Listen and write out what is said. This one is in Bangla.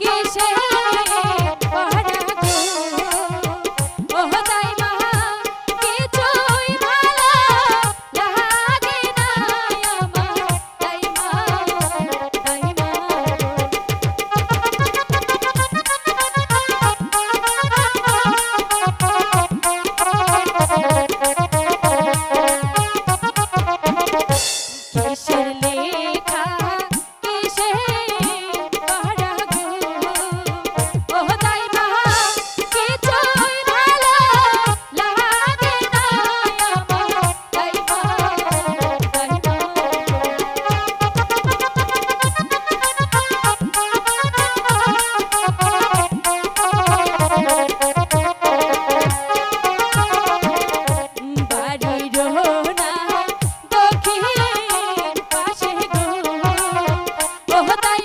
কিসে होता